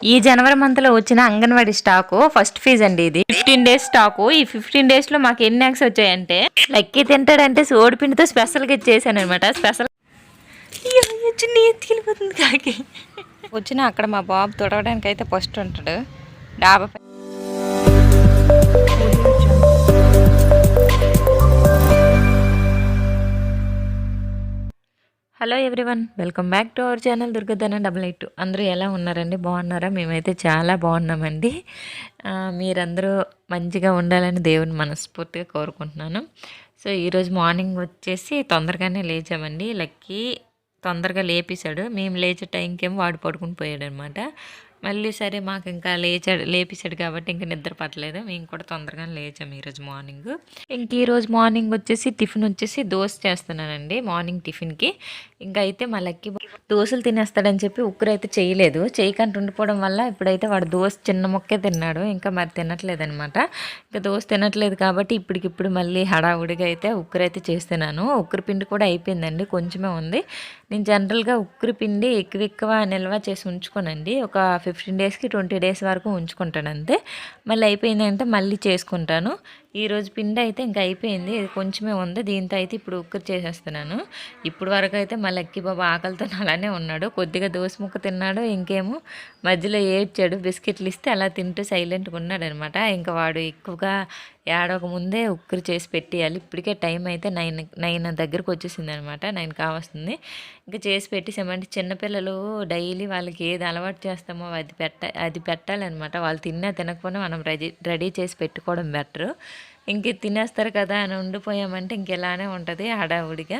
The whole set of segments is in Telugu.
ఈ జనవరి మంత్లో వచ్చిన అంగన్వాడీ స్టాకు ఫస్ట్ ఫీజ్ అండి ఇది. ఫిఫ్టీన్ డేస్ స్టాకు ఈ ఫిఫ్టీన్ డేస్లో మాకు ఎన్ని యాక్స్ వచ్చాయంటే లక్కీ తింటాడంటే సోడిపిండితో స్పెషల్గా ఇచ్చేసాను అనమాట స్పెషల్ కాకి. వచ్చిన అక్కడ మా బాబు తుడవడానికి అయితే ఫస్ట్ ఉంటాడు. డాబా hello everyone welcome back to our channel Durgadhana double eight అందరూ ఎలా ఉన్నారండి? బాగున్నారా? మేమైతే చాలా బాగున్నామండి. మీరందరూ మంచిగా ఉండాలని దేవుని మనస్ఫూర్తిగా కోరుకుంటున్నాను. సో ఈరోజు మార్నింగ్ వచ్చేసి తొందరగానే లేచామండి. లక్కీ తొందరగా లేపేశాడు. మేము లేచే టైంకేమో వాడు పడుకుని పోయాడు అనమాట మళ్ళీ సరే మాకు ఇంకా లేచాడు లేపించాడు కాబట్టి ఇంకా నిద్ర పట్టలేదు. మేము కూడా తొందరగానే లేచాము ఈరోజు మార్నింగ్. ఇంక ఈరోజు మార్నింగ్ వచ్చేసి టిఫిన్ వచ్చేసి దోశ చేస్తున్నానండి మార్నింగ్ టిఫిన్కి. ఇంకా అయితే మా దోశలు తినేస్తాడని చెప్పి ఉక్కురు అయితే చేయలేదు. చేయకుండా ఉండిపోవడం వల్ల ఇప్పుడైతే వాడు దోశ చిన్న మొక్కే తిన్నాడు. ఇంకా మరి తినట్లేదు అనమాట ఇంకా దోశ తినట్లేదు కాబట్టి ఇప్పటికిప్పుడు మళ్ళీ హడావుడిగా అయితే ఉక్కురు అయితే చేస్తున్నాను. ఉక్కురు పిండి కూడా అయిపోయిందండి కొంచెమే ఉంది. నేను జనరల్గా ఉక్కురు పిండి ఎక్కువ ఎక్కువ నిల్వ చేసి ఉంచుకోనండి. ఒక ఫిఫ్టీన్ డేస్కి ట్వంటీ డేస్ వరకు ఉంచుకుంటాను అంతే. మళ్ళీ అయిపోయిందంటే మళ్ళీ చేసుకుంటాను. ఈరోజు పిండి అయితే ఇంకా అయిపోయింది. ఇది కొంచెమే ఉంది. దీంతో అయితే ఇప్పుడు ఉక్కురు చేసేస్తున్నాను. ఇప్పుడు వరకు అయితే మళ్ళీ ఎక్కి బాబు ఆకలితో అలానే ఉన్నాడు. కొద్దిగా దోశ ముక్క తిన్నాడు ఇంకేమో మధ్యలో ఏడ్చాడు. బిస్కెట్లు ఇస్తే అలా తింటూ సైలెంట్గా ఉన్నాడు అనమాట ఇంకా వాడు ఎక్కువగా ఏడవక ముందే ఉక్కురు చేసి పెట్టేయాలి. ఇప్పటికే టైం అయితే నైన్ నైన్ దగ్గరకు వచ్చేసింది అనమాట నైన్ కావస్తుంది. ఇంకా చేసి పెట్టేసామంటే చిన్నపిల్లలు డైలీ వాళ్ళకి ఏది అలవాటు చేస్తామో అది పెట్ట అది పెట్టాలన్నమాట వాళ్ళు తిన్నా తినకపోయినా మనం రెడీ రెడీ చేసి పెట్టుకోవడం బెటరు. ఇంక తినేస్తారు కదా అని ఉండిపోయామంటే ఇంక ఇలానే ఉంటుంది హడావుడిగా.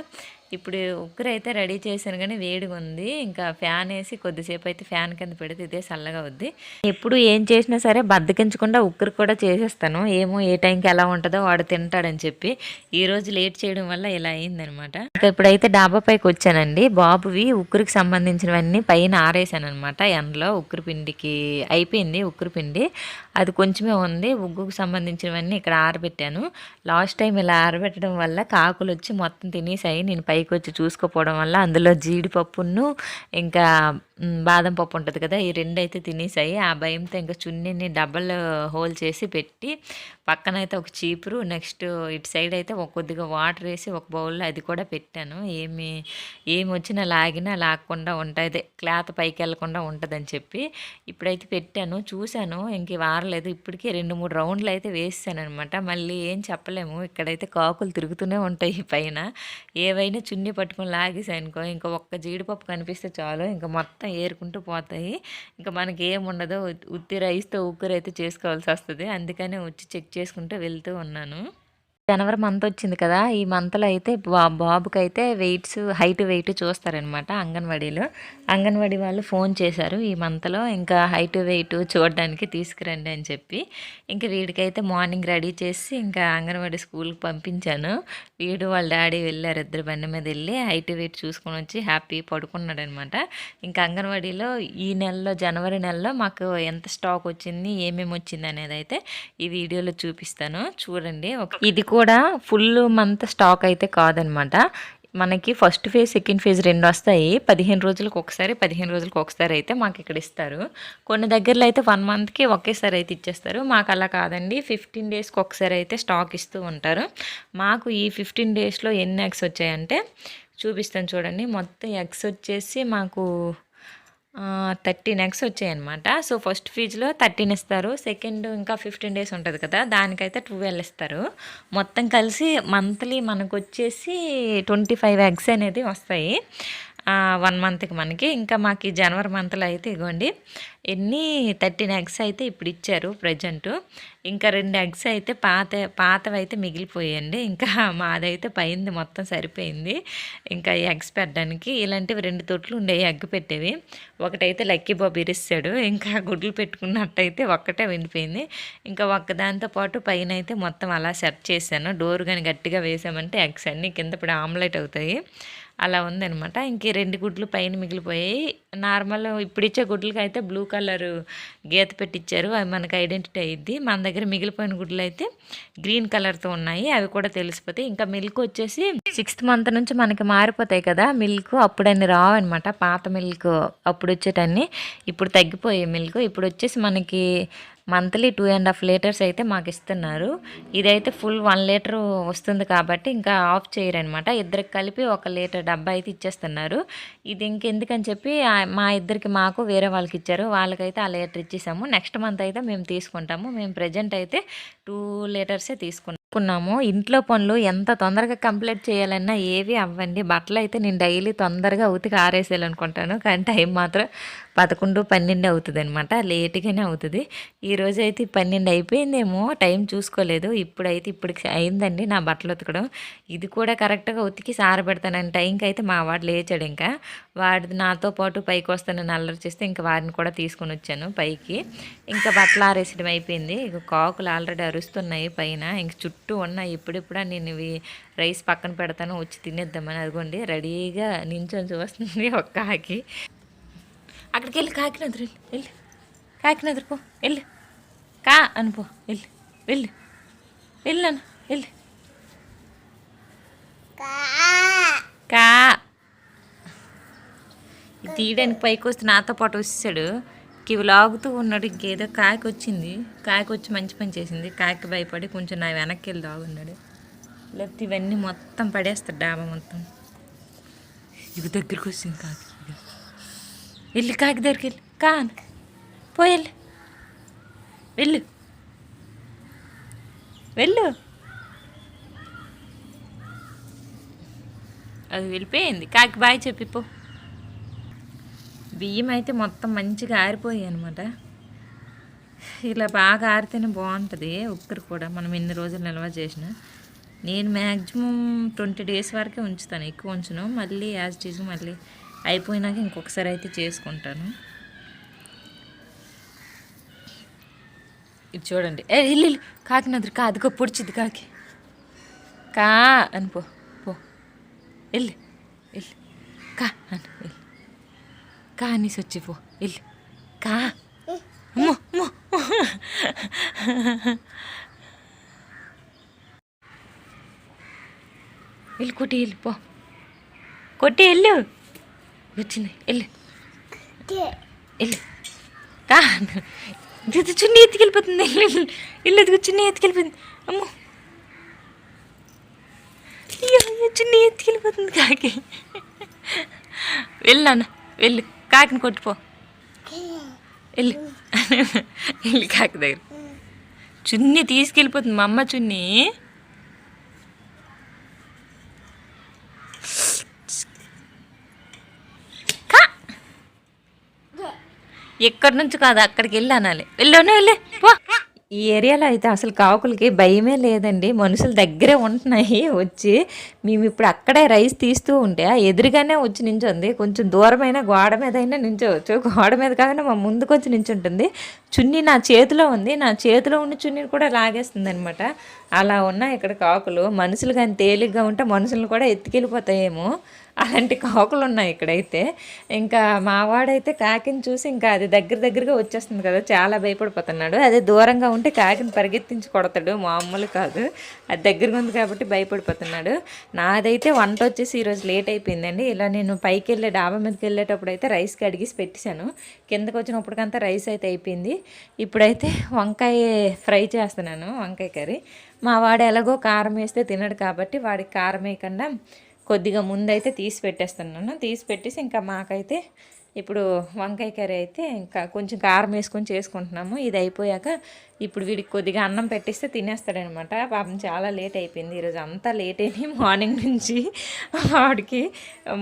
ఇప్పుడు ఉక్కురు అయితే రెడీ చేశాను కానీ వేడిగా ఉంది. ఇంకా ఫ్యాన్ వేసి కొద్దిసేపు అయితే ఫ్యాన్ కింద పెడితే ఇదే చల్లగా అవుద్ది. ఎప్పుడు ఏం చేసినా సరే బద్దకించకుండా ఉక్కురు కూడా చేసేస్తాను. ఏమో ఏ టైంకి ఎలా ఉంటుందో వాడు తింటాడని చెప్పి. ఈ రోజు లేట్ చేయడం వల్ల ఇలా అయిందనమాట. ఇంకా ఇప్పుడైతే డాబా పైకి వచ్చానండి. బాబువి ఉక్కురికి సంబంధించినవన్నీ పైన ఆరేసాను అనమాట ఎండలో ఉక్కురు పిండికి అయిపోయింది ఉక్కురు పిండి. అది కొంచెమే ఉంది. ఉగ్గుకు సంబంధించినవన్నీ ఇక్కడ ఆరబెట్టాను. లాస్ట్ టైం ఇలా ఆరబెట్టడం వల్ల కాకులు వచ్చి మొత్తం తినేసాయి. నేను పైకి వచ్చి చూసుకోపోవడం వల్ల అందులో జీడిపప్పును ఇంకా బాదం పప్పు ఉంటుంది కదా ఈ రెండు అయితే తినేసాయి. ఆ భయంతో ఇంకా చున్నీని డబల్ హోల్ చేసి పెట్టి పక్కన అయితే ఒక చీపురు నెక్స్ట్ ఇటు సైడ్ అయితే ఒక కొద్దిగా వాటర్ వేసి ఒక బౌల్లో అది కూడా పెట్టాను. ఏమి ఏమి వచ్చినా లాగినా లాగకుండా ఉంటుంది క్లాత్ పైకి వెళ్ళకుండా ఉంటుందని చెప్పి ఇప్పుడైతే పెట్టాను. చూశాను ఇంక వారలేదు ఇప్పటికే రెండు మూడు రౌండ్లు అయితే వేసాను అనమాట మళ్ళీ ఏం చెప్పలేము ఇక్కడైతే కాకులు తిరుగుతూనే ఉంటాయి పైన. ఏవైనా చున్నీ పట్టుకొని లాగేసాయనుకో ఇంకా ఒక్క జీడిపప్పు కనిపిస్తే చాలు ఇంకా మొత్తం ఏరుకుంటూ పోతాయి. ఇంకా మనకి ఏముండదో ఉత్తి రైస్తో ఉక్కురైతే చేసుకోవాల్సి వస్తుంది అందుకనే వచ్చి చెక్ చేసుకుంటూ వెళ్తూ ఉన్నాను. జనవరి మంత్ వచ్చింది కదా ఈ మంత్లో అయితే బా బాబుకి అయితే వెయిట్స్ హైట్ వెయిట్ చూస్తారనమాట అంగన్వాడీలో. అంగన్వాడీ వాళ్ళు ఫోన్ చేశారు ఈ మంత్లో ఇంకా హైట్ వెయిట్ చూడడానికి తీసుకురండి అని చెప్పి. ఇంకా వీడికైతే మార్నింగ్ రెడీ చేసి ఇంకా అంగన్వాడీ స్కూల్కి పంపించాను. వీడు వాళ్ళ డాడీ వెళ్ళారు ఇద్దరు బండి మీద వెళ్ళి హైట్ వెయిట్ చూసుకొని వచ్చి హ్యాపీ పడుకున్నాడు అనమాట ఇంకా అంగన్వాడీలో ఈ నెలలో జనవరి నెలలో మాకు ఎంత స్టాక్ వచ్చింది ఏమేమి వచ్చింది అనేది అయితే ఈ వీడియోలో చూపిస్తాను. చూడండి ఒక ఇది కూడా ఫుల్ మంత్ స్టాక్ అయితే కాదనమాట. మనకి ఫస్ట్ ఫేజ్ సెకండ్ ఫేజ్ రెండు వస్తాయి. పదిహేను రోజులకు ఒకసారి పదిహేను రోజులకు ఒకసారి అయితే మాకు ఇక్కడ ఇస్తారు. కొన్ని దగ్గరలో అయితే వన్ మంత్కి ఒకేసారి అయితే ఇచ్చేస్తారు. మాకు అలా కాదండి. ఫిఫ్టీన్ డేస్కి ఒకసారి అయితే స్టాక్ ఇస్తూ ఉంటారు. మాకు ఈ ఫిఫ్టీన్ డేస్లో ఎన్ని ఎగ్స్ వచ్చాయంటే చూపిస్తాను చూడండి. మొత్తం ఎగ్స్ వచ్చేసి మాకు థర్టీన్ ఎగ్స్ వచ్చాయన్నమాట. సో ఫస్ట్ ఫీజ్లో థర్టీన్ ఇస్తారు. సెకండ్ ఇంకా ఫిఫ్టీన్ డేస్ ఉంటుంది కదా దానికైతే ట్వెల్వ్ ఇస్తారు. మొత్తం కలిసి మంత్లీ మనకు వచ్చేసి ట్వంటీ ఫైవ్ ఎగ్స్ అనేది వస్తాయి. వన్ మంత్కి మనకి. ఇంకా మాకు జనవరి మంత్లో అయితే ఇగోండి ఎన్ని థర్టీన్ ఎగ్స్ అయితే ఇప్పుడు ఇచ్చారు ప్రజెంటు. ఇంకా రెండు ఎగ్స్ అయితే పాత పాతవి అయితే మిగిలిపోయాయండి. ఇంకా మాదైతే పైంది మొత్తం సరిపోయింది. ఇంకా ఎగ్స్ పెట్టడానికి ఇలాంటివి రెండు తొట్లు ఉండేవి ఎగ్ పెట్టేవి. ఒకటైతే లక్కీ బాబు ఇరిస్తాడు. ఇంకా గుడ్లు పెట్టుకున్నట్టయితే ఒక్కటే వినిపోయింది. ఇంకా ఒక్కదాంతో పాటు పైన అయితే మొత్తం అలా సెట్ చేశాను. డోర్ కానీ గట్టిగా వేసామంటే ఎగ్స్ అన్నీ కింద ఇప్పుడు ఆమ్లెట్ అవుతాయి. అలా ఉందనమాట ఇంక రెండు గుడ్లు పైన మిగిలిపోయాయి నార్మల్ ఇప్పుడు ఇచ్చే గుడ్లకి అయితే బ్లూ కలర్ గీత పెట్టించారు అవి మనకి ఐడెంటిటీ అయ్యిద్ది మన దగ్గర మిగిలిపోయిన గుడ్లు అయితే గ్రీన్ కలర్తో ఉన్నాయి. అవి కూడా తెలిసిపోతాయి ఇంకా మిల్క్ వచ్చేసి సిక్స్త్ మంత్ నుంచి మనకి మారిపోతాయి కదా మిల్క్ అప్పుడన్నీ రావన్నమాట. పాత మిల్క్ అప్పుడు వచ్చేటన్ని ఇప్పుడు తగ్గిపోయాయి మిల్క్. ఇప్పుడు వచ్చేసి మనకి monthly two and half litres అయితే మాకు ఇస్తున్నారు. ఇదైతే ఫుల్ వన్ లీటర్ వస్తుంది కాబట్టి ఇంకా ఆఫ్ చేయరనమాట. ఇద్దరికి కలిపి ఒక లీటర్ డబ్బా అయితే ఇచ్చేస్తున్నారు. ఇది ఇంకెందుకని చెప్పి మా ఇద్దరికి మాకు వేరే వాళ్ళకి ఇచ్చారు. వాళ్ళకైతే ఆ లీటర్ ఇచ్చేసాము. నెక్స్ట్ మంత్ అయితే మేము తీసుకుంటాము. మేము ప్రజెంట్ అయితే టూ లీటర్సే తీసుకున్నాము ఇంట్లో పనులు ఎంత తొందరగా కంప్లీట్ చేయాలన్నా ఏవి అవ్వండి. బట్టలు అయితే నేను డైలీ తొందరగా ఉతికి ఆరేసేయాలనుకుంటాను. కానీ టైం మాత్రం పదకొండు పన్నెండు అవుతుంది అనమాట లేట్గానే అవుతుంది. ఈరోజు అయితే పన్నెండు అయిపోయిందేమో టైం చూసుకోలేదు. ఇప్పుడైతే ఇప్పటికి అయిందండి నా బట్టలు ఉతకడం. ఇది కూడా కరెక్ట్గా ఉతికి సారబెడతానని టైంకి అయితే మా వాడు లేచాడు ఇంకా. వాడు నాతో పాటు పైకి వస్తానని అల్లరి చేస్తే ఇంకా వాడిని కూడా తీసుకొని వచ్చాను పైకి. ఇంకా బట్టలు ఆరేసడం అయిపోయింది. ఇక కాకులు ఆల్రెడీ అరుస్తున్నాయి పైన. ఇంక చుట్టూ ఉన్నాయి ఇప్పుడిప్పుడు నేను ఇవి రైస్ పక్కన పెడతాను వచ్చి తినేద్దామని. అదిగోండి రెడీగా నించొని చూస్తుంది ఒక కాకి. అక్కడికి వెళ్ళి కాకినాథరు వెళ్ళి వెళ్ళి. కాకినాథరు పో వెళ్ళి. కా అనుపో వెళ్ళి వెళ్ళి. వెళ్ళాను వెళ్ళి. కా. తీయడానికి పైకి వస్తే నాతో పాటు వచ్చేసాడు. ఇవి లాగుతూ ఉన్నాడు. ఇంకేదో కాకి వచ్చింది. కాకి వచ్చి మంచి పని చేసింది. కాకి భయపడి కొంచెం నా వెనక్కి వెళ్ళి లాగున్నాడు. లేకపోతే ఇవన్నీ మొత్తం పడేస్తాడు డాబా మొత్తం. ఇవి దగ్గరికి వచ్చింది కాకి. వెళ్ళి కాకి దగ్గరికి వెళ్ళి. కా అను. పోయి వెళ్ళు. వెళ్ళు. అది వెళ్ళిపోయింది. కాకి బాయ్ చెప్పిపో బియ్యం అయితే మొత్తం మంచిగా ఆరిపోయాయి అనమాట ఇలా బాగా ఆరితేనే బాగుంటుంది ఉక్కరు కూడా మనం ఎన్ని రోజులు నిల్వ చేసిన. నేను మ్యాక్సిమం ట్వంటీ డేస్ వరకే ఉంచుతాను ఎక్కువ ఉంచును. మళ్ళీ యాజ్ టీజ్ మళ్ళీ అయిపోయినాక ఇంకొకసారి అయితే చేసుకుంటాను. ఇది చూడండి. ఏ ఇల్లు ఇల్లు. కాకి నదురు కాదుకో పొడిచిద్ది కాకి. కా అని పో పో. ఇల్లు వెళ్ళి కా అని వెళ్ళి కా అనేసి వచ్చి పో వెళ్ళి కా అమ్మో అమ్మో వెళ్ళి కొట్టి వెళ్ళి పో కొట్టి వెళ్ళు వచ్చింది వెళ్ళు వెళ్ళు కా ఇది చున్నీ ఎత్తుకెళ్ళిపోతుంది ఇల్లు ఇల్లు ఇల్లు ఎత్తుకు చున్నీ ఎత్తుకెళ్ళిపోతుంది అమ్మో అయ్యో అయ్యో చున్నీ ఎత్తుకెళ్ళిపోతుంది కాకి వెళ్ళు నాన్న వెళ్ళు కాకిని కొట్టుపో. వెళ్ళు. వెళ్ళి కాకి దగ్గర. చున్నీ తీసుకెళ్ళిపోతుంది మా అమ్మ చున్నీ. ఎక్కడి నుంచి కాదు అక్కడికి వెళ్ళి అనాలి. వెళ్ళాను వెళ్ళి. పో. ఈ ఏరియాలో అయితే అసలు కాకులకి భయమే లేదండి. మనుషుల దగ్గరే ఉంటున్నాయి వచ్చి మేము ఇప్పుడు అక్కడే రైస్ తీస్తూ ఉంటే ఆ ఎదురుగానే వచ్చి నించుంది. కొంచెం దూరమైన గోడ మీద అయినా నించోవచ్చు. గోడ మీద కాకుండా మా ముందుకు వచ్చి నించుంటుంది. చున్నీ నా చేతిలో ఉంది. నా చేతిలో ఉన్న చున్నీని కూడా లాగేస్తుంది అనమాట అలా ఉన్నాయి ఇక్కడ కాకులు. మనుషులు కానీ తేలిగ్గా ఉంటే మనుషులను కూడా ఎత్తుకెళ్ళిపోతాయేమో. అలాంటి కాకులు ఉన్నాయి ఇక్కడైతే. ఇంకా మావాడైతే కాకిని చూసి ఇంకా అది దగ్గర దగ్గరగా వచ్చేస్తుంది కదా చాలా భయపడిపోతున్నాడు. అదే దూరంగా ఉంటే కాకిని పరిగెత్తించి కొడతాడు మామూలు కాదు. అది దగ్గరగా ఉంది కాబట్టి భయపడిపోతున్నాడు. నాదైతే వంట వచ్చేసి ఈరోజు లేట్ అయిపోయిందండి. ఇలా నేను పైకి వెళ్ళే డాబా మీదకి వెళ్ళేటప్పుడు అయితే రైస్కి అడిగేసి పెట్టేశాను. కిందకు వచ్చినప్పటికంతా రైస్ అయితే అయిపోయింది. ఇప్పుడైతే వంకాయ ఫ్రై చేస్తున్నాను వంకాయ కర్రీ. మా వాడు ఎలాగో కారం వేస్తే తినడు కాబట్టి వాడికి కారం వేయకుండా కొద్దిగా ముందైతే తీసి పెట్టేస్తున్నాను తీసి పెట్టేసి ఇంకా మాకైతే ఇప్పుడు వంకాయ కర్రీ అయితే ఇంకా కొంచెం కారం వేసుకొని చేసుకుంటున్నాము. ఇది అయిపోయాక ఇప్పుడు వీడికి కొద్దిగా అన్నం పెట్టిస్తే తినేస్తాడనమాట. పాపం చాలా లేట్ అయిపోయింది. ఈరోజు అంతా లేట్ అయింది మార్నింగ్ నుంచి. వాడికి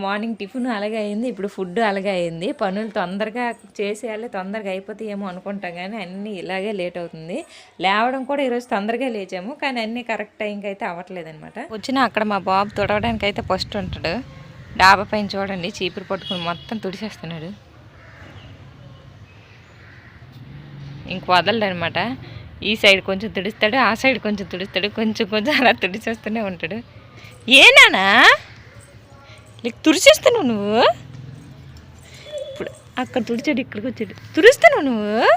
మార్నింగ్ టిఫిన్ అలాగే అయింది ఇప్పుడు ఫుడ్ అలాగే అయింది. పనులు తొందరగా చేసేయాలి తొందరగా అయిపోతాయేమో అనుకుంటాం కానీ అన్నీ ఇలాగే లేట్ అవుతుంది. లేవడం కూడా ఈరోజు తొందరగా లేచాము కానీ అన్నీ కరెక్ట్ టైంకి అయితే అవ్వట్లేదనమాట. వచ్చిన అక్కడ మా బాబు తుడవడానికి అయితే ఫస్ట్ ఉంటాడు. డాబా పైన చూడండి చీపురు పట్టుకుని మొత్తం తుడిచేస్తున్నాడు ఇంక వదలడనమాట. ఈ సైడ్ కొంచెం తుడుస్తాడు ఆ సైడ్ కొంచెం తుడుస్తాడు కొంచెం కొంచెం అలా తుడిచేస్తూనే ఉంటాడు. ఏనానా నీకు తుడిచేస్తాను నువ్వు? ఇప్పుడు అక్కడ తుడిచాడు ఇక్కడికి వచ్చాడు. తుడుస్తాను నువ్వు?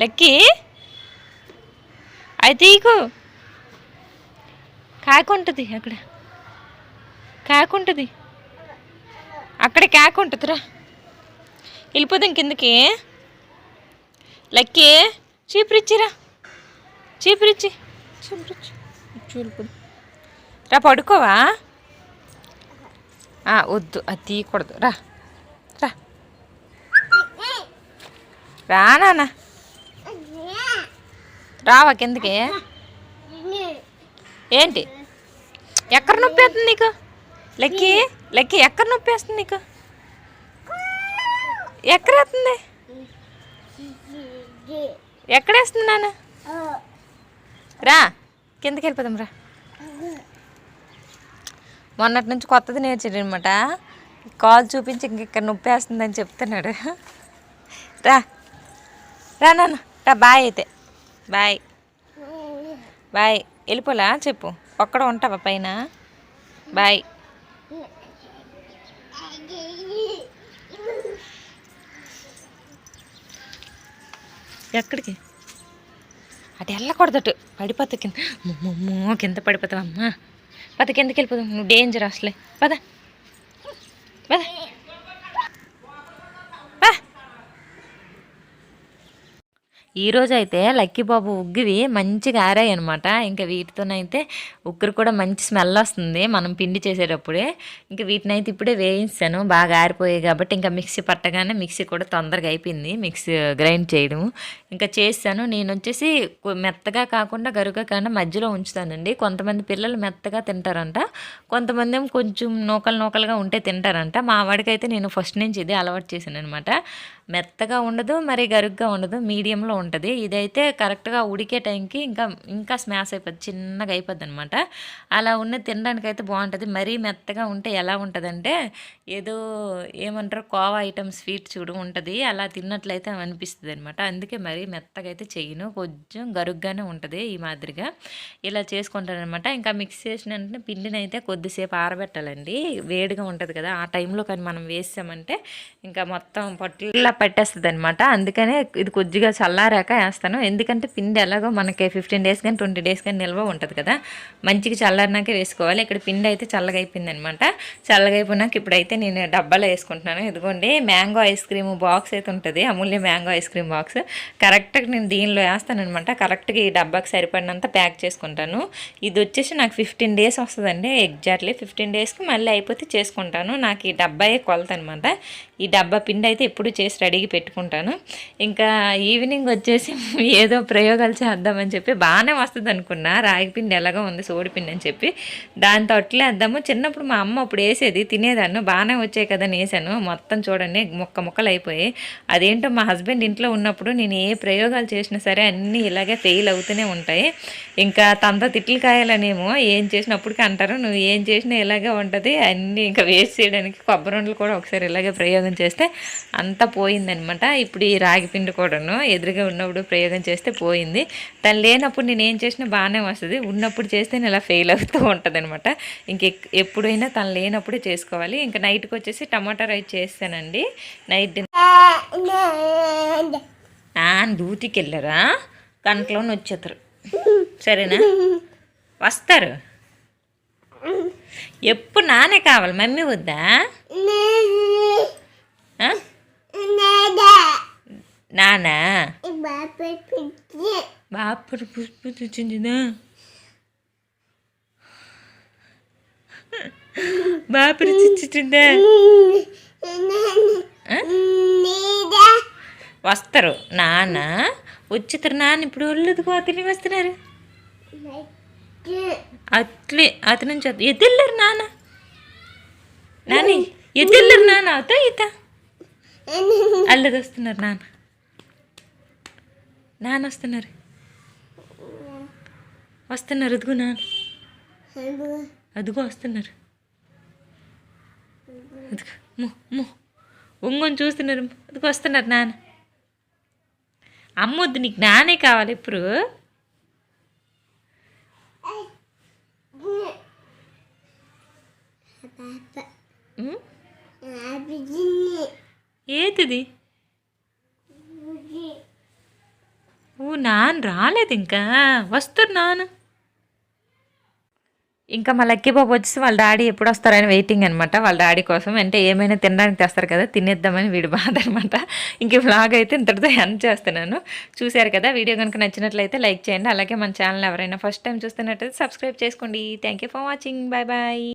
లక్కీ? అయితే ఈకు కాకుంటుంది అక్కడ. కాకుంటుంది అక్కడ కాకు ఉంటుందిరా. వెళ్ళిపోదాం కిందకి. లక్కీ చీపురిచ్చిరా. చీపురిచ్చి. చీపురిచ్చి. చూలిపోదు రా పడుకోవా? వద్దు అది తీయకూడదు. రా రా. రా నాన్న. రావా కిందకి? ఏంటి? ఎక్కడ నొప్పి వేస్తుంది నీకు? లక్కీ లక్కీ ఎక్కడ నొప్పి వేస్తుంది నీకు? ఎక్కడ వేస్తుంది ఎక్కడ వేస్తుంది నాన్న? రా కిందకి వెళ్ళిపోదాం రా. మొన్నటి నుంచి కొత్తది నేర్చాడు అనమాట కాల్ చూపించి ఇంక ఇక్కడ నొప్పి వేస్తుందని చెప్తున్నాడు. రా రా నాన్న రా బాయ్ అయితే. బాయ్. బాయ్. వెళ్ళిపోలా చెప్పు. ఒక్కడ ఉంటావా పైన? బాయ్. ఎక్కడికి? అటు వెళ్ళకూడదటు. పడిపోతా కింద అమ్మమ్మో, కింద పడిపోతావమ్మా. పద కిందకి వెళ్ళిపోదాం. నువ్వు డేంజర్ అసలే. పద. పద. ఈరోజు అయితే లక్కీ బాబు ఉగ్గివి మంచిగా ఆరాయి అనమాట ఇంకా వీటితోనైతే ఉగ్గురు కూడా మంచి స్మెల్ వస్తుంది మనం పిండి చేసేటప్పుడే. ఇంకా వీటినైతే ఇప్పుడే వేయించాను బాగా ఆరిపోయాయి కాబట్టి ఇంకా మిక్సీ పట్టగానే మిక్సీ కూడా తొందరగా అయిపోయింది మిక్సీ గ్రైండ్ చేయడం ఇంకా చేస్తాను నేను వచ్చేసి మెత్తగా కాకుండా గరుగా కాకుండా మధ్యలో ఉంచుతానండి. కొంతమంది పిల్లలు మెత్తగా తింటారంట కొంతమంది ఏమో కొంచెం నూకలు నూకలుగా ఉంటే తింటారంట. మా వాడికైతే నేను ఫస్ట్ నుంచి ఇదే అలవాటు చేశాను అనమాట మెత్తగా ఉండదు మరి గరుగ్గా ఉండదు మీడియంలో ఉంటుంది. ఇదైతే కరెక్ట్గా ఉడికే టైంకి ఇంకా ఇంకా స్మాష్ అయిపోద్ది చిన్నగా అయిపోద్ది అనమాట అలా ఉన్న తినడానికి అయితే బాగుంటుంది. మరీ మెత్తగా ఉంటే ఎలా ఉంటుందంటే ఏదో ఏమంటారు కోవా ఐటమ్ స్వీట్ చూడు ఉంటుంది. అలా తిన్నట్లయితే అనిపిస్తుంది అనమాట అందుకే మరీ మెత్తగా అయితే చెయ్యను. కొంచెం గరుగ్గానే ఉంటుంది ఈ మాదిరిగా. ఇలా చేసుకుంటానమాట ఇంకా మిక్స్ చేసిన వెంటనే పిండిని అయితే కొద్దిసేపు ఆరబెట్టాలండి. వేడిగా ఉంటుంది కదా ఆ టైంలో కానీ మనం వేసామంటే ఇంకా మొత్తం పట్టులా పట్టేస్తుంది అనమాట అందుకనే ఇది కొద్దిగా చల్లారాక వేస్తాను. ఎందుకంటే పిండి ఎలాగో మనకి ఫిఫ్టీన్ డేస్ కానీ ట్వంటీ డేస్ కానీ నిల్వ ఉంటుంది కదా. మంచిగా చల్లారినాకే వేసుకోవాలి. ఇక్కడ పిండి అయితే చల్లగా అయిపోయింది అనమాట చల్లగా అయిపోయినాక ఇప్పుడైతే నేను డబ్బాలో వేసుకుంటున్నాను. ఇదిగోండి మ్యాంగో ఐస్ క్రీమ్ బాక్స్ అయితే ఉంటుంది. Amulya mango ice cream box. కరెక్ట్గా నేను దీనిలో వేస్తాను అనమాట కరెక్ట్గా ఈ డబ్బాకి సరిపడినంత ప్యాక్ చేసుకుంటాను. ఇది వచ్చేసి నాకు ఫిఫ్టీన్ డేస్ వస్తుందండి. ఎగ్జాక్ట్లీ ఫిఫ్టీన్ డేస్కి మళ్ళీ అయిపోతే చేసుకుంటాను. నాకు ఈ డబ్బాయే కొలత అనమాట ఈ డబ్బా పిండి అయితే ఎప్పుడు చేసి రెడీగా పెట్టుకుంటాను. ఇంకా ఈవినింగ్ వచ్చేసి ఏదో ప్రయోగాలు చేద్దామని చెప్పి బాగానే వస్తుంది అనుకున్నా. రాగి పిండి ఎలాగో ఉంది సోడి పిండి అని చెప్పి. దాంతో అట్లే వేద్దాము చిన్నప్పుడు మా అమ్మ అప్పుడు వేసేది తినేదాన్ని. బాగానే వచ్చాయి కదా వేసాను మొత్తం చూడండి ముక్క ముక్కలు అయిపోయాయి. అదేంటో మా హస్బెండ్ ఇంట్లో ఉన్నప్పుడు నేను ఏ ప్రయోగాలు చేసినా సరే అన్నీ ఇలాగే ఫెయిల్ అవుతూనే ఉంటాయి. ఇంకా తంత తిట్లు కాయాలనేమో ఏం చేసినప్పటికీ అంటారు. నువ్వు ఏం చేసినా ఇలాగే ఉంటుంది. అన్నీ ఇంకా వేస్ట్ చేయడానికి కొబ్బరి కూడా ఒకసారి ఇలాగే ప్రయోగం చేస్తే అంతా పోయిందనమాట. ఇప్పుడు ఈ రాగి పిండి కూడాను ఎదురుగా ఉన్నప్పుడు ప్రయోగం చేస్తే పోయింది. తను లేనప్పుడు నేను ఏం చేసినా బాగానే వస్తుంది. ఉన్నప్పుడు చేస్తే నేను ఇలా ఫెయిల్ అవుతూ ఉంటుంది అనమాట ఇంక ఎప్పుడైనా తను లేనప్పుడే చేసుకోవాలి. ఇంకా నైట్కి వచ్చేసి టమాటా రైస్ చేస్తానండి. నైట్ డిన్నర్ నాన్న డ్యూటీకి వెళ్ళారా గంటలోనే వచ్చేస్తారు సరేనా? వస్తారు. ఎప్పుడు నానే కావాలి? మమ్మీ వద్దా? నానా? బాపడు పుష్ప తెచ్చిందిదా బాపడు తెచ్చిందా వస్తారు. నాన్న వచ్చితారు నాన్న ఇప్పుడు ఒళ్ళుదుకో అతని వస్తున్నారు? అట్లే అతని నుంచి అత- ఎద్దెళ్ళారు నాన్న నాని ఎద్దెళ్ళారు నాన్న అవుతా ఈత? అల్లది వస్తున్నారు నాన్న. నాన్న వస్తున్నారు. వస్తున్నారు అదుగు నాన్న. అదుగో వస్తున్నారు. అదుగో ము ము. ఒంగొని చూస్తున్నారు అదిగో వస్తున్నారు నాన్న. అమ్మొద్దు నీకు నానే కావాలి ఇప్పుడు ఉమ్? ఏతిది ఓ నాన్న రాలేదు ఇంకా. వస్తున్నాను ఇంకా మా లక్కీ బాబు వచ్చేసి వాళ్ళ డాడీ ఎప్పుడు వస్తారని వెయిటింగ్ అనమాట వాళ్ళ డాడీ కోసం అంటే ఏమైనా తినడానికి తెస్తారు కదా తినేద్దామని వీడి బాధ అనమాట ఇంక వ్లాగ్ అయితే ఇంతటితో ఎండ్ చేస్తున్నాను. చూశారు కదా వీడియో కనుక నచ్చినట్లయితే లైక్ చేయండి. అలాగే మన ఛానల్ ఎవరైనా ఫస్ట్ టైం చూస్తున్నట్టయితే సబ్స్క్రైబ్ చేసుకోండి. Thank you for watching bye bye